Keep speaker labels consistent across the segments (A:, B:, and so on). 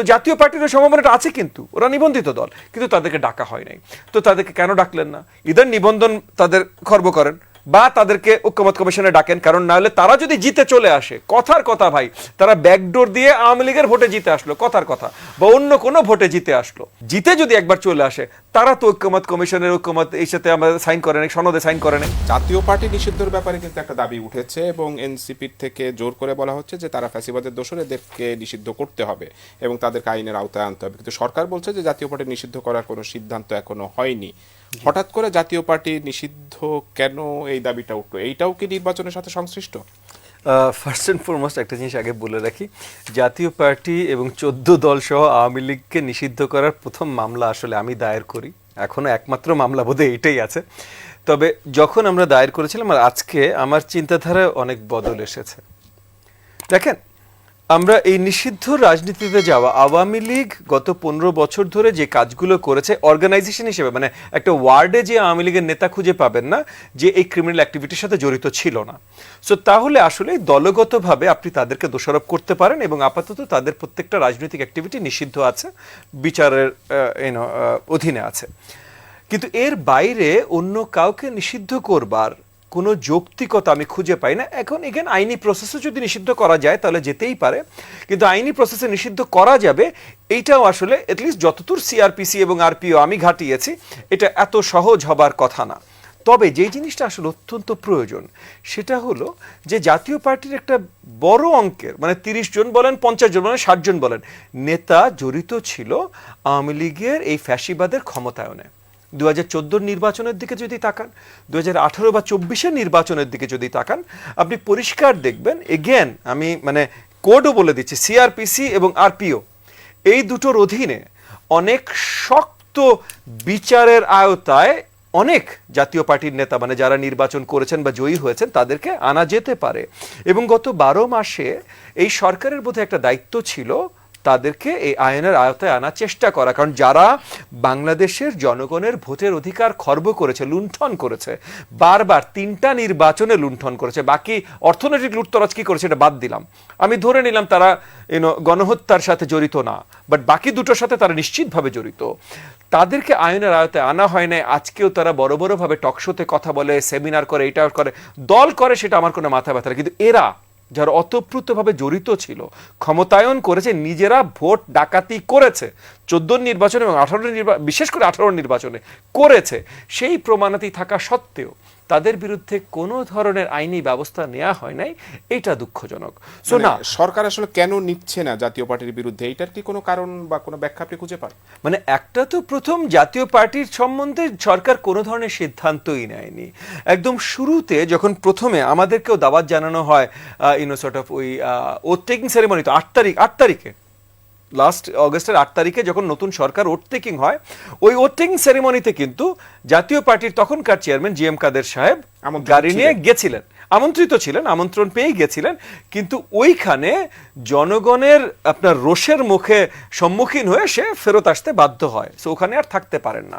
A: তো জাতীয় পার্টির সম্ভাবনাটা আছে কিন্তু, ওরা নিবন্ধিত দল, কিন্তু তাদেরকে ডাকা হয় নাই। তো তাদেরকে কেন ডাকলেন না? ইদার নিবন্ধন তাদের খর্ব করেন। বা তাদেরকে ঐক্যমত কমিশনে ডাকেন, কারণ না হলে তারা যদি জিতে চলে আসে, কথার কথা ভাই, তারা ব্যাকডোর দিয়ে আওয়ামী লীগের ভোটে জিতে আসলো, কথার কথা, বা অন্য কোনো ভোটে জিতে আসলো। জিতে যদি একবার চলে আসে, তারা তো ঐক্যমত কমিশনের ঐক্যমত, এই সাথে আমাদের সাইন করে নেই সনদে সাইন করে নেই
B: জাতীয় পার্টি নিষিদ্ধের ব্যাপারে কিন্তু একটা দাবি উঠেছে, এবং এনসিপির থেকে জোর করে বলা হচ্ছে যে তারা ফ্যাসিবাদের দোষরেদেরকে নিষিদ্ধ করতে হবে, এবং তাদেরকে আইনের আওতায় আনতে হবে। কিন্তু সরকার বলছে যে জাতীয় পার্টি নিষিদ্ধ করার কোনো সিদ্ধান্ত এখনও হয়নি। হঠাৎ করে জাতীয় পার্টি নিষিদ্ধ কেন এই দাবিটা উঠল? এইটাও কি নির্বাচনের সাথে সংশ্লিষ্ট?
A: ফার্স্ট অ্যান্ড ফরমোস্ট একটা জিনিস আগে বলে রাখি, জাতীয় পার্টি এবং চোদ্দ দল সহ আওয়ামী লীগকে নিষিদ্ধ করার প্রথম মামলা আসলে আমি দায়ের করি। এখনও একমাত্র মামলা বোধহয় এইটাই আছে। তবে যখন আমরা দায়ের করেছিলাম, আর আজকে আমার চিন্তাধারায় অনেক বদল এসেছে। দেখেন আমরা এই নিষিদ্ধ রাজনীতিতে যাওয়া আওয়ামী লীগ গত পনেরো বছর ধরে যে কাজগুলো করেছে অর্গানাইজেশন হিসেবে মানে একটা ওয়ার্ডে যে আওয়ামী লীগের নেতা খুঁজে পাবেন না, যে এই ক্রিমিনাল অ্যাক্টিভিটির সাথে জড়িত ছিল না। সো তাহলে আসলে দলগতভাবে আপনি তাদেরকে দোষারোপ করতে পারেন এবং আপাতত তাদের প্রত্যেকটা রাজনৈতিক অ্যাক্টিভিটি নিষিদ্ধ আছে, বিচারের অধীনে আছে। কিন্তু এর বাইরে অন্য কাউকে নিষিদ্ধ করবার কোনো যৌক্তিকতা আমি খুঁজে পাই না। এখন এখানে আইনি প্রসেসে যদি নিষিদ্ধ করা যায়, তাহলে যেতেই পারে। কিন্তু আইনি প্রসেসে নিষিদ্ধ করা যাবে, এইটাও আসলে এটলিস্ট যতদূর সিআরপিসি এবং আরপিও আমি ঘাটিয়েছি, এটা এত সহজ হবার কথা না। তবে যে জিনিসটা আসলে অত্যন্ত প্রয়োজন, সেটা হলো যে জাতীয় পার্টির একটা বড় অঙ্কের মানে তিরিশ জন বলেন, পঞ্চাশ জন বলেন, ষাট জন বলেন, নেতা জড়িত ছিল আওয়ামী লীগের এই ফ্যাসিবাদের ক্ষমতায়নে। দু হাজার নির্বাচনের দিকে যদি তাকান দু হাজার আঠারো বা চব্বিশের নির্বাচনের দিকে যদি তাকান, আপনি পরিষ্কার দেখবেন এগেন আমি মানে কোডও বলে দিচ্ছি সিআরপিসি এবং আরপিও এই দুটোর অধীনে অনেক শক্ত বিচারের আয়তায় অনেক জাতীয় পার্টির নেতা মানে যারা নির্বাচন করেছেন বা জয়ী হয়েছেন, তাদেরকে আনা যেতে পারে। এবং গত বারো মাসে এই সরকারের বোধহয় একটা দায়িত্ব ছিল তাদেরকে এই আইনের আয়তায় আনার চেষ্টা করা। কারণ যারা বাংলাদেশের জনগণের ভোটের অধিকার খর্ব করেছে, লুণ্ঠন করেছে, বারবার তিনটা নির্বাচনে লুণ্ঠন করেছে, বাকি অর্থনৈতিক লুটতরাজ কি করেছে এটা বাদ দিলাম। আমি ধরে নিলাম তারা ইউনো গণহত্যার সাথে জড়িত না বাট বাকি দুটোর সাথে তারা নিশ্চিতভাবে জড়িত। তাদেরকে আইনের আয়তায় আনা হয় নাই, আজকেও তারা বড় বড়ভাবে টকশোতে কথা বলে, সেমিনার করে এটা করে, দল করে, সেটা আমার কোনো মাথা ব্যথা না। কিন্তু এরা যারা অতপ্রুতভাবে জড়িত ছিল। ক্ষমতায়ন করেছে, নিজেরা ভোট ডাকাতি করেছে। চোদ্দ নির্বাচনে এবং আঠারো নির্বাচন বিশেষ করে আঠারো নির্বাচনে করেছে। সেই প্রমাণাতি থাকা সত্ত্বেও তাদের বিরুদ্ধে কোনো ধরনের আইনি ব্যবস্থা নেওয়া হয় নাই এটা দুঃখজনক। সো
B: মানে
A: না।
B: সরকার আসলে কেন নিচ্ছে না জাতীয় পার্টির বিরুদ্ধে? এটার কি কোনো কারণ বা কোনো ব্যাখ্যা আপনি খুঁজে পান?
A: মানে একটা তো প্রথম জাতীয় পার্টির সম্বন্ধে সরকার কোনো ধরনের সিদ্ধান্তই নেয়নি। একদম শুরুতে যখন প্রথমে আমাদেরকেও দাওয়াত জানানো হয় ইউনো সর্ট অফ ওই ওথ টেকিং সেরেমনি তো আট তারিখ আট তারিখে। লাস্ট অগস্টের আট তারিখে যখন নতুন সরকার ওট টেকিং হয় ওই ওট সেরেমনিতে কিন্তু জাতীয় পার্টির তখনকার চেয়ারম্যান জি এম কাদের সাহেব গাড়ি নিয়ে গেছিলেন। আমন্ত্রিত ছিলেন আমন্ত্রণ পেয়েই গেছিলেন কিন্তু ওইখানে জনগণের আপনার রোষের মুখে সম্মুখীন হয়ে সে ফেরত আসতে বাধ্য হয়। সো ওখানে আর থাকতে পারেন না।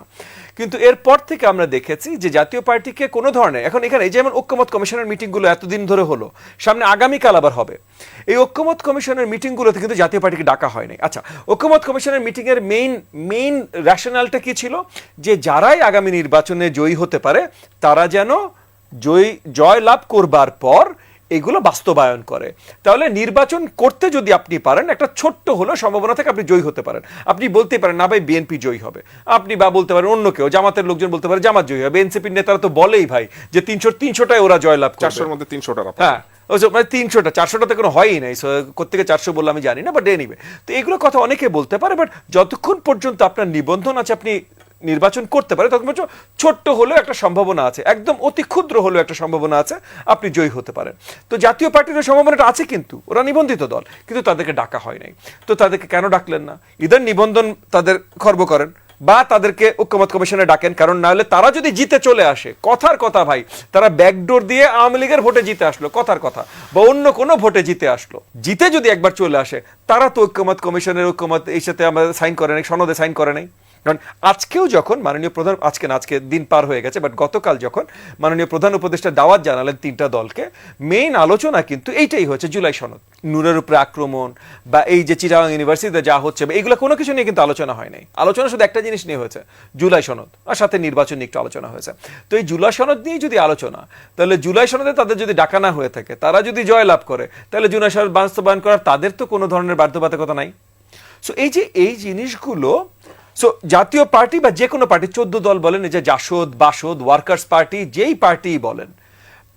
A: কিন্তু এরপর থেকে আমরা দেখেছি যে জাতীয় পার্টিকে কোনো ধরনের এখন এখানে এই যেমন ঐক্যমত কমিশনের মিটিংগুলো এতদিন ধরে হলো সামনে আগামীকাল আবার হবে। এই ঐক্যমত কমিশনের মিটিংগুলোতে কিন্তু জাতীয় পার্টিকে ডাকা হয়নি। আচ্ছা ঐক্যমত কমিশনের মিটিংয়ের মেইন মেইন র্যাশনালটা কি ছিল? যে যারাই আগামী নির্বাচনে জয়ী হতে পারে তারা যেন জয় জয় লাভ করবার পর এগুলো বাস্তবায়ন করে। তাহলে নির্বাচন করতে যদি আপনি পারেন একটা ছোট্ট হলেও সম্ভাবনা থেকে আপনি জয়ী হতে পারেন। আপনি বলতে পারেন না ভাই বিএনপি জয়ী হবে। আপনি বা বলতে পারেন অন্য কেউ জামাতের লোকজন বলতে পারে জামাত জয়ী হবে। এনসিপির নেতারা তো বলেই ভাই যে তিনশো তিনশোটায় ওরা জয়লাভ করবে।
B: চারশোর মধ্যে তিনশোটা
A: হ্যাঁ। মানে তিনশোটা চারশোটাতে কোনো হয়ই নাই So, কোত্থেকে চারশো বললে আমি জানি না বাট এনিবে তো এগুলো কথা অনেকে বলতে পারে বাট যতক্ষণ পর্যন্ত আপনার নিবন্ধন আছে আপনি নির্বাচন করতে পারে তখন পর্যন্ত ছোট্ট হলেও একটা সম্ভাবনা আছে একদম অতি ক্ষুদ্র হলেও একটা সম্ভাবনা আছে আপনি জয়ী হতে পারেন। তো জাতীয় পার্টির সম্ভাবনাটা আছে কিন্তু ওরা নিবন্ধিত দল কিন্তু তাদেরকে ডাকা হয় নাই। তো তাদেরকে কেন ডাকলেন না? ইদার নিবন্ধন তাদের খর্ব করেন। বা তাদেরকে ঐক্যমত কমিশনে ডাকেন, কারণ না হলে তারা যদি জিতে চলে আসে, কথার কথা ভাই, তারা ব্যাকডোর দিয়ে আওয়ামী লীগের ভোটে জিতে আসলো, কথার কথা, বা অন্য কোনো ভোটে জিতে আসলো, জিতে যদি একবার চলে আসে, তারা তো ঐক্যমত কমিশনের ঐক্যমত, এই সাথে আমাদের সাইন করে নাই, সনদে সাইন করে নেই। কারণ আজকেও যখন মাননীয় প্রধান, আজকে না, আজকে দিন পার হয়ে গেছে বাট গতকাল যখন মাননীয় প্রধান উপদেষ্টা দাওয়াত জানালেন তিনটা দলকে মেইন আলোচনা কিন্তু এইটাই হচ্ছে জুলাই সনদ। নূরের উপরে আক্রমণ বা এই যে চিটাগাং ইউনিভার্সিটিতে যা হচ্ছে, বা এইগুলো কোনো কিছু নিয়ে কিন্তু আলোচনা হয় নাই। আলোচনা শুধু একটা জিনিস নিয়ে হয়েছে, জুলাই সনদ, আর সাথে নির্বাচন নিয়ে একটু আলোচনা হয়েছে। তো এই জুলাই সনদ নিয়ে যদি আলোচনা, তাহলে জুলাই সনদে তাদের যদি ডাকা না হয়ে থাকে, তারা যদি জয় লাভ করে, তাহলে জুলাই সনদ বাস্তবায়ন করার তাদের তো কোনো ধরনের বাধ্যবাধকতা নাই। সো এই যে, এই জিনিসগুলো সো জাতীয় পার্টি বা যে কোনো পার্টি, চোদ্দ দল বলেন, এই যে জাসদ, বাসদ ওয়ার্কার্স পার্টি যেই পার্টি বলেন,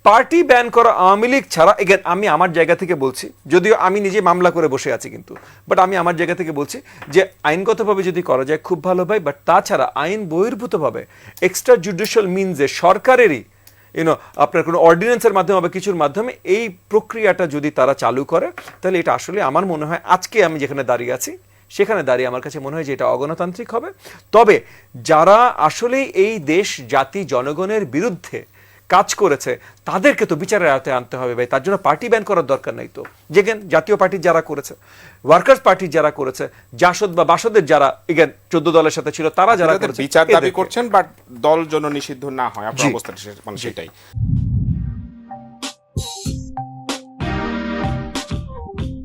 A: পার্টি ব্যান করা আওয়ামী লীগ ছাড়া এগেন আমি আমার জায়গা থেকে বলছি, যদিও আমি নিজে মামলা করে বসে আছি কিন্তু বাট আমি আমার জায়গা থেকে বলছি যে আইনগতভাবে যদি করা যায়, খুব ভালো হয় বাট তাছাড়া আইন বহির্ভূতভাবে এক্সট্রা জুডিশিয়াল মিনসে সরকারেরই ইউনো আপনার কোনো অর্ডিন্যান্সের মাধ্যমে বা কিছুর মাধ্যমে এই প্রক্রিয়াটা যদি তারা চালু করে, তাহলে এটা আসলে আমার মনে হয় আজকে আমি যেখানে দাঁড়িয়ে আছি সেখানে দাঁড়িয়ে আমার কাছে মনে হয় যে এটা অগণতান্ত্রিক হবে। তবে যারা আসলেই এই দেশ জাতি জনগণের বিরুদ্ধে কাজ করেছে তাদেরকে তো বিচারের আওতায় আনতে হবে ভাই। তার জন্য পার্টি ব্যান করার দরকার নেই তো। যেগেন জাতীয় পার্টি যারা করেছে ওয়ার্কার্স পার্টি যারা করেছে জাসদ বা বাসদের যারা এগেন চোদ্দ দলের সাথে ছিল তারা যারা
B: বিচার দাবি করছেন বাট দল জন্য নিষিদ্ধ না হয়। আপনার অবস্থাটা মানে সেটাই।